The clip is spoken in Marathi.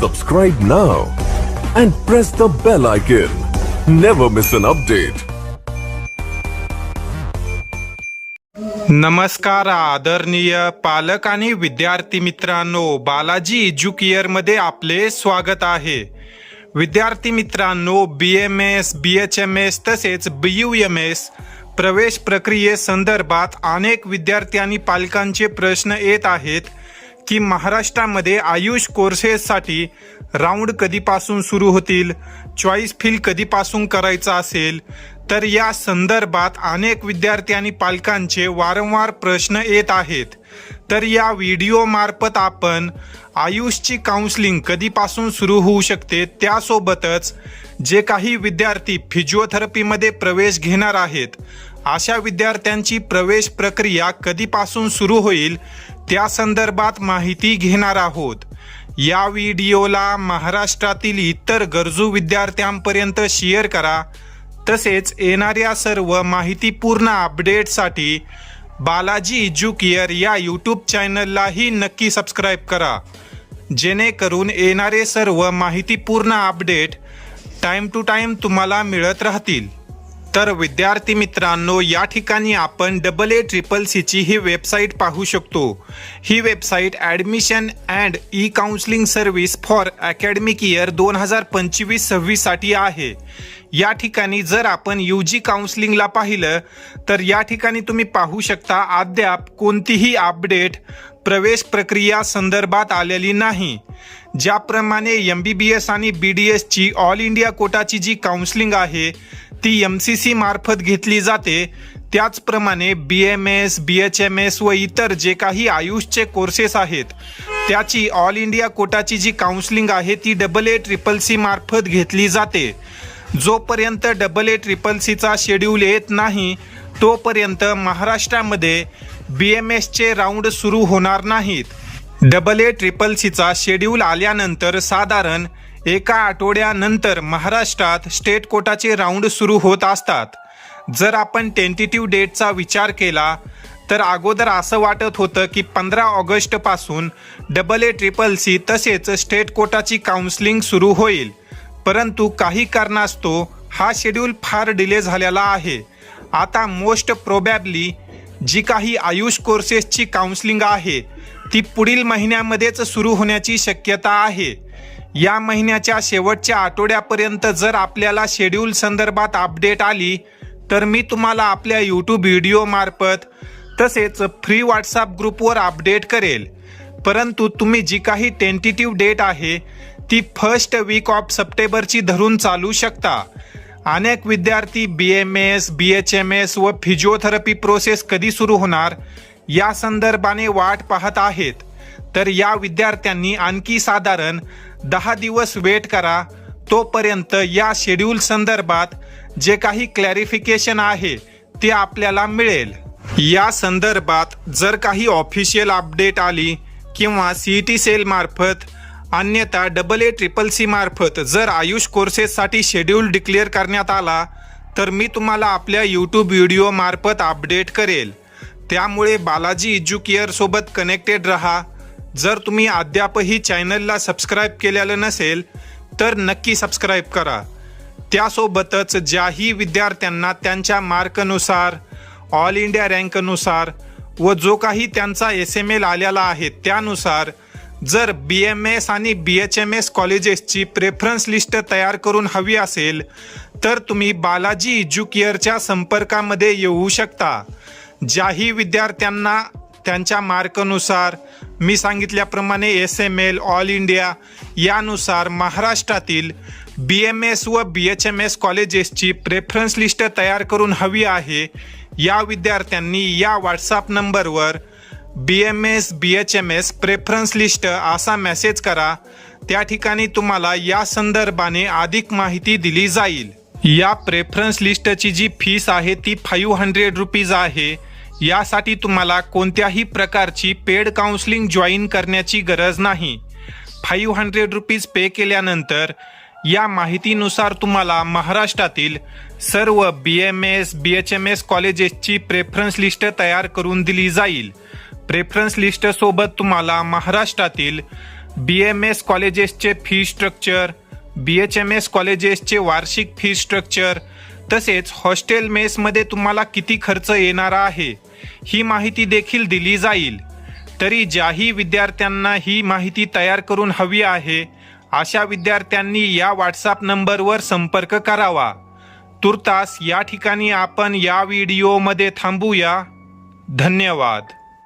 Subscribe now and press the bell icon. Never miss an update. नमस्कार आदरणीय पालक आणि विद्यार्थी मित्रांनो बालाजी एज्युकेअरमध्ये आपले स्वागत आहे विद्यार्थी मित्रांनो B M S B H M S तसेच बी यू एम एस प्रवेश प्रक्रियेसंदर्भात अनेक विद्यार्थी आणि पालकांचे प्रश्न येत आहेत की महाराष्ट्रामध्ये आयुष कोर्सेससाठी राऊंड कधीपासून सुरू होतील चॉईस फील कधीपासून करायचा असेल तर या संदर्भात अनेक विद्यार्थी आणि पालकांचे वारंवार प्रश्न येत आहेत. तर या व्हिडिओमार्फत आपण आयुषची काउन्सलिंग कधीपासून सुरू होऊ शकते त्यासोबतच जे काही विद्यार्थी फिजिओथेरपीमध्ये प्रवेश घेणार आहेत अशा विद्यार्थ्यांची प्रवेश प्रक्रिया कधीपासून सुरू होईल त्या संदर्भात माहिती घेणार आहोत. या व्हिडिओला महाराष्ट्रातील इतर गरजू विद्यार्थ्यांपर्यंत शेअर करा. तसेच येणाऱ्या सर्व माहितीपूर्ण अपडेटसाठी बालाजी एज्युकेअर या यूट्यूब चॅनललाही नक्की सबस्क्राईब करा. जेणेकरून येणारे सर्व माहितीपूर्ण अपडेट टाईम टू टाईम तुम्हाला मिळत राहतील. तर विद्यार्थी मित्रांनो या ठिकाणी आपण डबल ए ट्रिपल सीची ही वेबसाईट पाहू शकतो. ही website admission and e counselling service for academic year दोन हजार पंचवीस सव्वीससाठी आहे. या ठिकाणी जर आपण यू जी काउन्सिलिंगला पाहिलं तर या ठिकाणी तुम्ही पाहू शकता अद्याप कोणतीही अपडेट प्रवेश प्रक्रिया संदर्भात आलेली नाही. ज्याप्रमाणे एम बी बी एस आणि बी डी एसची ऑल इंडिया कोटाची जी काउन्सिलिंग आहे ती एम सी सी मार्फत घेतली जाते. त्याचप्रमाणे B M S B H M S व इतर जे काही आयुषचे कोर्सेस आहेत त्याची ऑल इंडिया कोटाची जी काउन्सिलिंग आहे ती डबल ए ट्रिपल सी मार्फत घेतली जाते. जोपर्यंत डबल ए ट्रिपल सीचा शेड्यूल येत नाही तोपर्यंत महाराष्ट्रामध्ये बी एम एसचे राऊंड सुरू होणार नाहीत. डबल ए ट्रिपल सीचा शेड्यूल आल्यानंतर साधारण एका आठवड्यानंतर महाराष्ट्रात स्टेट कोटाचे राऊंड सुरू होत असतात. जर आपण टेंटेटिव्ह डेटचा विचार केला तर अगोदर असं वाटत होतं की पंधरा ऑगस्टपासून डबल ए ट्रिपल सी तसेच स्टेट कोटाची काउन्सिलिंग सुरू होईल. परंतु काही कारणास्तव हा शेड्यूल फार डिले झालेला आहे. आता मोस्ट प्रोबॅबली जी काही आयुष कोर्सेसची काउन्सिलिंग आहे ती पुढील महिन्यामध्येच सुरू होण्याची शक्यता आहे. या महिन्याच्या शेवटच्या आठवड्यापर्यंत जर आपल्याला शेड्यूल संदर्भात अपडेट आली तर मी तुम्हाला आपल्या यूट्यूब व्हिडिओमार्फत तसेच फ्री व्हॉट्सअप ग्रुपवर अपडेट करेल. परंतु तुम्ही जी काही टेंटेटिव्ह डेट आहे ती फर्स्ट वीक ऑफ सप्टेंबरची धरून चालू शकता. अनेक विद्यार्थी B M S B H M S व फिजिओथेरपी प्रोसेस कधी सुरू होणार या संदर्भाने वाट पाहत आहेत. तर या विद्यार्थ्यांनी आणखी साधारण दहा दिवस वेट करा. तोपर्यंत या शेड्यूल संदर्भात जे काही क्लॅरिफिकेशन आहे ते आपल्याला मिळेल. या संदर्भात जर काही ऑफिशियल अपडेट आली किंवा सी टी सेल मार्फत अन्यथा डबल ए ट्रिपल सी मार्फत जर आयुष कोर्सेससाठी शेड्यूल डिक्लेअर करण्यात आला तर मी तुम्हाला आपल्या यूट्यूब व्हिडिओ मार्फत अपडेट करेल. त्यामुळे बालाजी एज्युकेअरसोबत कनेक्टेड रहा. जर तुम्ही अद्यापही चॅनलला सबस्क्राईब केलेलं नसेल तर नक्की सबस्क्राईब करा. त्यासोबतच ज्याही विद्यार्थ्यांना त्यांच्या मार्कनुसार ऑल इंडिया रँकनुसार व जो काही त्यांचा एस एम एल आलेला आहे त्यानुसार जर बी एम एस आणि बी एच एम एस कॉलेजेसची प्रेफरन्स लिस्ट तयार करून हवी असेल तर तुम्ही बालाजी एज्युकेअरच्या संपर्कामध्ये येऊ शकता. ज्याही विद्यार्थ्यांना त्यांच्या मार्कनुसार मी सांगितल्याप्रमाणे S M L all India यानुसार महाराष्ट्रातील बी एम एस व बी एच एम एस कॉलेजेसची प्रेफरन्स लिस्ट तयार करून हवी आहे या विद्यार्थ्यांनी या व्हॉट्सअप नंबरवर B M S B H M S preference list असा मेसेज करा. त्या ठिकाणी तुम्हाला या संदर्भाने अधिक माहिती दिली जाईल. या प्रेफरन्स लिस्टची जी फीस आहे ती फाईव्ह हंड्रेड रुपीज आहे. यासाठी तुम्हाला कोणत्याही प्रकारची पेड काउन्सिलिंग जॉईन करण्याची गरज नाही. फाईव्ह हंड्रेड रुपीज पे केल्यानंतर या माहितीनुसार तुम्हाला महाराष्ट्रातील सर्व B M S B H M S कॉलेजेसची preference list तयार करून दिली जाईल. प्रेफरन्स लिस्टसोबत तुम्हाला महाराष्ट्रातील B M S कॉलेजेसचे fee structure B H M S कॉलेजेसचे वार्षिक फी स्ट्रक्चर तसेच हॉस्टेल मेसमध्ये तुम्हाला किती खर्च येणार आहे ही माहिती देखील दिली जाईल. तरी ज्याही विद्यार्थ्यांना ही माहिती तयार करून हवी आहे अशा विद्यार्थ्यांनी या व्हॉट्सअप नंबरवर संपर्क करावा. तुर्तास या ठिकाणी आपण या व्हिडिओमध्ये थांबूया. धन्यवाद.